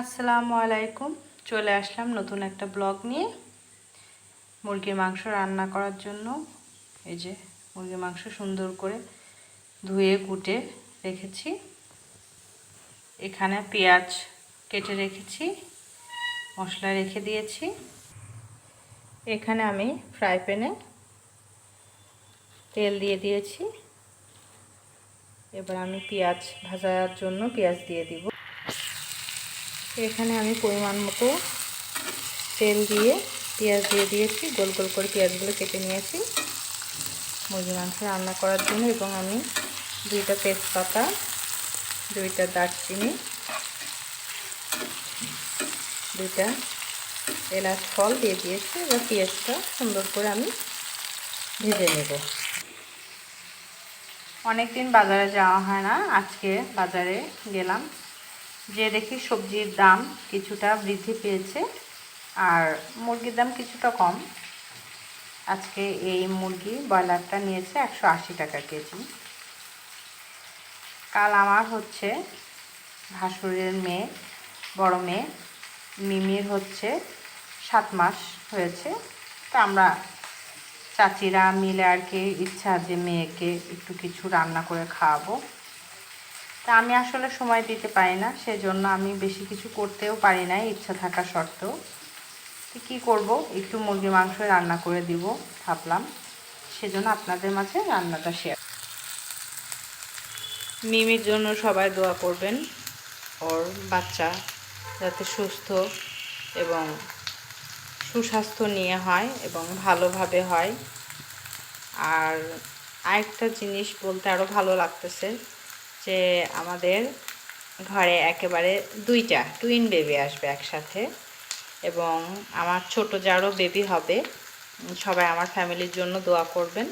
আসসালামু আলাইকুম। চলে আসলাম নতুন একটা ব্লগ নিয়ে। মুরগির মাংস রান্না করার জন্য। এই যে মুরগির মাংস সুন্দর করে ধুয়ে কুটে রেখেছি। এখানে পেঁয়াজ কেটে রেখেছি, মশলা রেখে দিয়েছি। এখানে আমি ফ্রাই প্যানে তেল দিয়ে দিয়েছি। এবার আমি পেঁয়াজ ভাজার জন্য পেঁয়াজ দিয়ে দিব। এখানে আমি পরিমাণ মতো তেল দিয়ে পেঁয়াজ দিয়ে দিয়েছি, গোল গোল করে পেঁয়াজগুলো কেটে নিয়েছি। মুরগি মাংস রান্না করার জন্য এবং আমি দুইটা তেজপাতা, দুইটা দারচিনি, দুইটা এলাচ ফল দিয়ে দিয়েছি। এবার পেঁয়াজটা সুন্দর করে আমি ভেজে নেব। অনেক দিন বাজারে যাওয়া হয় না, আজকে বাজারে গেলাম। যে দেখি সবজির দাম কিছুটা বৃদ্ধি পেয়েছে আর মুরগির দাম কিছুটা কম। আজকে এই মুরগি ব্রয়লারটা নিয়েছে একশো আশি টাকা কেজি। কাল আমার হচ্ছে ভাসুরের মেয়ে, বড় মেয়ে, মিমির হচ্ছে সাত মাস হয়েছে। তা আমরা চাচিরা মিলে আর কি ইচ্ছা যে মেয়েকে একটু কিছু রান্না করে খাওয়াবো। তা আমি আসলে সময় দিতে পারি না, সেজন্য আমি বেশি কিছু করতেও পারি না, ইচ্ছা থাকা সত্ত্বেও। তো কী করব? একটু মুরগি মাংস রান্না করে দিব, ভাবলাম। সেজন্য আপনাদের মাঝে রান্নাটা শেয়ার মিমির জন্য সবাই দোয়া করবেন, ওর বাচ্চা যাতে সুস্থ এবং সুস্বাস্থ্য নিয়ে হয় এবং ভালোভাবে হয়। আর আরেকটা জিনিস বলতে আরও ভালো লাগতেছে যে আমাদের ঘরে একেবারে দুইটা টুইন বেবি আসবে একসাথে এবং আমার ছোট যারও বেবি হবে, সবাই আমার ফ্যামিলির জন্য দোয়া করবেন।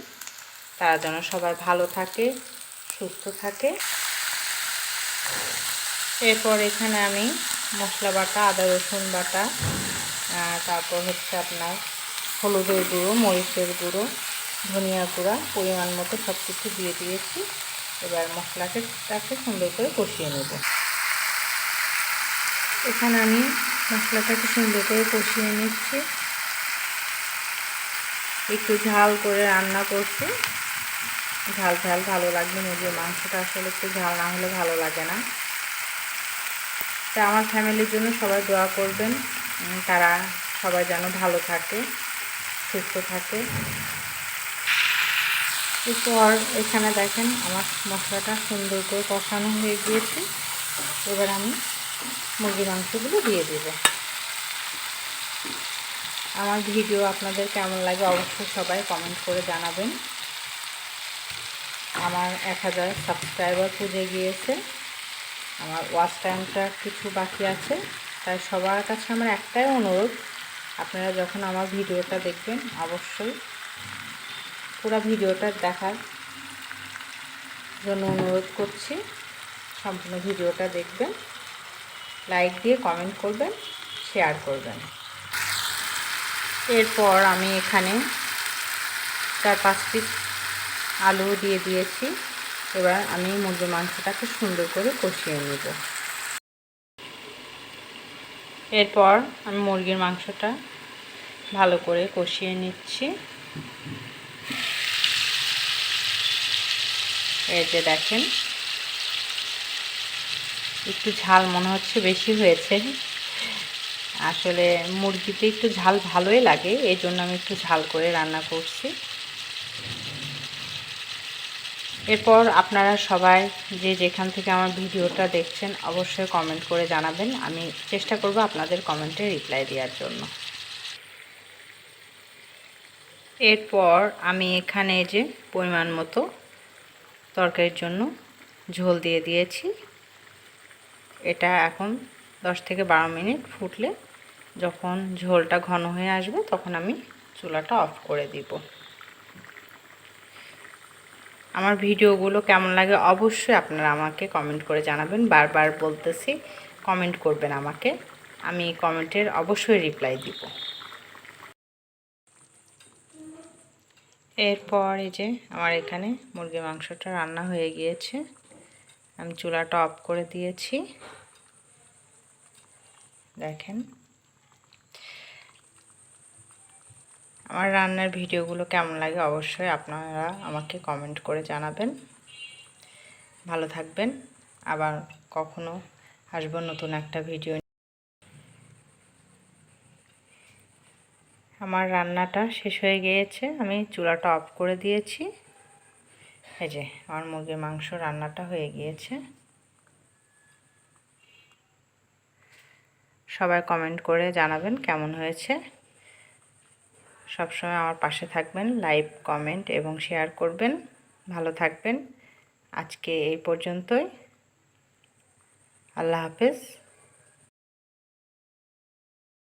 তারা যেন সবাই ভালো থাকে, সুস্থ থাকে। এরপর এখানে আমি মশলা বাটা, আদা, রসুন বাটা তারপর হচ্ছে আপনার হলুদের গুঁড়ো, মরিচের গুঁড়ো, ধনিয়া গুঁড়া, পরিমাণ মতো সব কিছু দিয়ে দিয়েছি। এবার মশলাকে তাকে সুন্দর করে কষিয়ে নেব। এখানে আমি মশলাটাকে সুন্দর করে কষিয়ে নিচ্ছি। একটু ঝাল করে রান্না করছি। ঝাল ঝাল ভালো লাগবে মুরগির মাংসটা আসলে একটু ঝাল না হলে ভালো লাগে না। তা আমার ফ্যামিলির জন্য সবাই দোয়া করবেন তারা সবাই যেন ভালো থাকে, সুস্থ থাকে। এরপর এখানে দেখেন আমার মশলাটা সুন্দর করে কষানো হয়ে গিয়েছে। এবার আমি মুরগি মাংসগুলো দিয়ে দেব। আমার ভিডিও আপনাদের কেমন লাগে অবশ্যই সবাই কমেন্ট করে জানাবেন। আমার এক হাজার সাবস্ক্রাইবার পুজে গিয়েছে। আমার ওয়াচ টাইমটা কিছু বাকি আছে। তাই সবার কাছে আমার একটাই অনুরোধ, আপনারা যখন আমার ভিডিওটা দেখবেন, অবশ্যই পুরো ভিডিওটা দেখার জন্য অনুরোধ করছি। সম্পূর্ণ ভিডিওটা দেখবেন লাইক দিয়ে কমেন্ট করবেন শেয়ার করবেন। এরপর আমি এখানে চার পাঁচ পিস আলু দিয়ে দিয়েছি। এবার আমি মুরগির মাংসটাকে সুন্দর করে কষিয়ে নেব। এরপর আমি মুরগির মাংসটা ভালো করে কষিয়ে নিচ্ছি। এই যে দেখেন, একটু ঝাল মনে হচ্ছে বেশি হয়েছে। আসলে মুরগিতে একটু ঝাল ভালোই লাগে, এই জন্য আমি একটু ঝাল করে রান্না করছি। এরপর আপনারা সবাই যে যেখান থেকে আমার ভিডিওটা দেখছেন, অবশ্যই কমেন্ট করে জানাবেন। আমি চেষ্টা করব আপনাদের কমেন্টে রিপ্লাই দেওয়ার জন্য। এরপর আমি এখানে যে পরিমাণ মতো তরকারির জন্য ঝোল দিয়ে দিয়েছি। এটা এখন দশ থেকে বারো মিনিট ফুটলে যখন ঝোলটা ঘন হয়ে আসবে তখন আমি চুলাটা অফ করে দিব। আমার ভিডিওগুলো কেমন লাগে অবশ্যই আপনারা আমাকে কমেন্ট করে জানাবেন। বারবার বলতেছি, কমেন্ট করবেন আমাকে। আমি কমেন্টের অবশ্যই রিপ্লাই দিব। এরপর এই যে আমার এখানে মুরগির মাংসটা রান্না হয়ে গিয়েছে। আমি চুলাটা অফ করে দিয়েছি। দেখেন। আমার রান্নার ভিডিওগুলো কেমন লাগে অবশ্যই আপনারা আমাকে কমেন্ট করে জানাবেন। ভালো থাকবেন। আবার কখনো আসব নতুন একটা ভিডিও আমার রান্নাটা শেষ হয়ে গিয়েছে। আমি চুলাটা অফ করে দিয়েছি। এই যে, আমার মুরগির মাংস রান্নাটা হয়ে গিয়েছে। সবাই কমেন্ট করে জানাবেন কেমন হয়েছে। সবসময় আমার পাশে থাকবেন লাইভ কমেন্ট এবং শেয়ার করবেন। ভালো থাকবেন। আজকে এই পর্যন্তই। আল্লাহ হাফেজ।